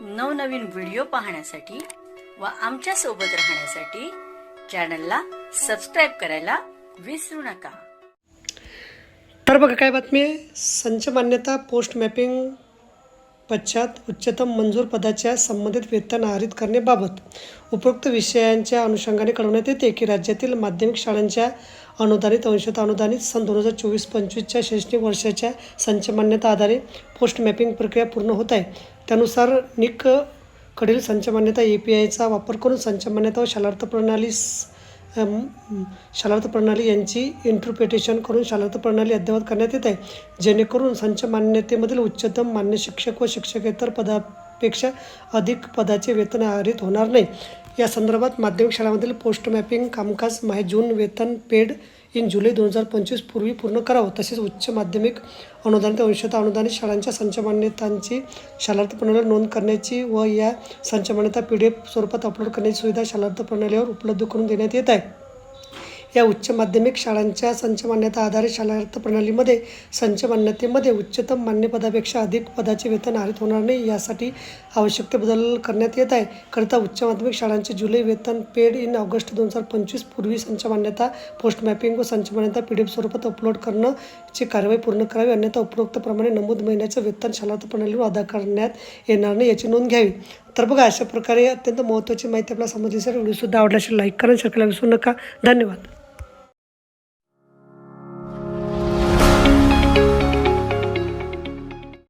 नवनवीन व्हिडिओ पाहण्यासाठी व आमच्यासोबत राहण्यासाठी चॅनलला सबस्क्राईब करायला विसरू नका. तर बघा काय बातमी आहे? संच मान्यता पोस्ट मॅपिंग पश्चात उच्चतम मंजूर पदाच्या संबंधित वेतन आहारित करण्याबाबत उपरोक्त विषयांच्या अनुषंगाने कळवण्यात येते की राज्यातील माध्यमिक शाळांच्या अनुदानित अंशतः अनुदानित सन दोन हजार चोवीस पंचवीसच्या शैक्षणिक वर्षाच्या संच मान्यता आधारे पोस्ट मॅपिंग प्रक्रिया पूर्ण होत आहे. त्यानुसार निक कडील संच मान्यता ए पी आयचा वापर करून संच मान्यता व शालार्थ प्रणाली स- शालार्थ प्रणाली यांची इंटरप्रिटेशन करून शालार्थ प्रणाली अद्ययावत करण्यात येत आहे. जेणेकरून संच मान्यतेमधील उच्चतम मान्य शिक्षक व शिक्षकेतर पेक्षा अधिक पदाचे वेतन आधारित होणार नाही. या संदर्भात माध्यमिक शाळांमधील पोस्ट मॅपिंग कामकाज माहे जून वेतन पेड इन जुलै दोन हजार पंचवीस पूर्वी पूर्ण करावं. तसेच उच्च माध्यमिक अनुदानित अंशतः अनुदानित शाळांच्या संचमान्यतांची शालार्थ प्रणालीवर नोंद करण्याची व या संचमान्यता पी डी एफ स्वरूपात अपलोड करण्याची सुविधा शालार्थ प्रणालीवर उपलब्ध करून देण्यात येत आहे. या उच्च माध्यमिक शाळांच्या संच मान्यता आधारित शालार्थ प्रणालीमध्ये संच मान्यतेमध्ये उच्चतम मान्यपदापेक्षा अधिक पदाचे वेतन आधारित होणार नाही यासाठी आवश्यक ते बदल करण्यात येत आहे. करिता उच्च माध्यमिक शाळांचे जुलै वेतन पेड इन ऑगस्ट दोन हजार पंचवीस पूर्वी संच मान्यता पोस्ट मॅपिंग व संच मान्यता पी डी एफ स्वरूपात अपलोड करणं ची पूर्ण करावी अन्यथा उपरोक्तप्रमाणे नमूद महिन्याचं वेतन शालार्थ प्रणालीवर अदा करण्यात येणार नाही याची नोंद घ्यावी. तर बघा अशा प्रकारे अत्यंत महत्त्वाची माहिती आपल्याला समजली सर व्हिडिओसुद्धा आवडल्याशी लाईक करा शेअर करायला विसरू नका. धन्यवाद.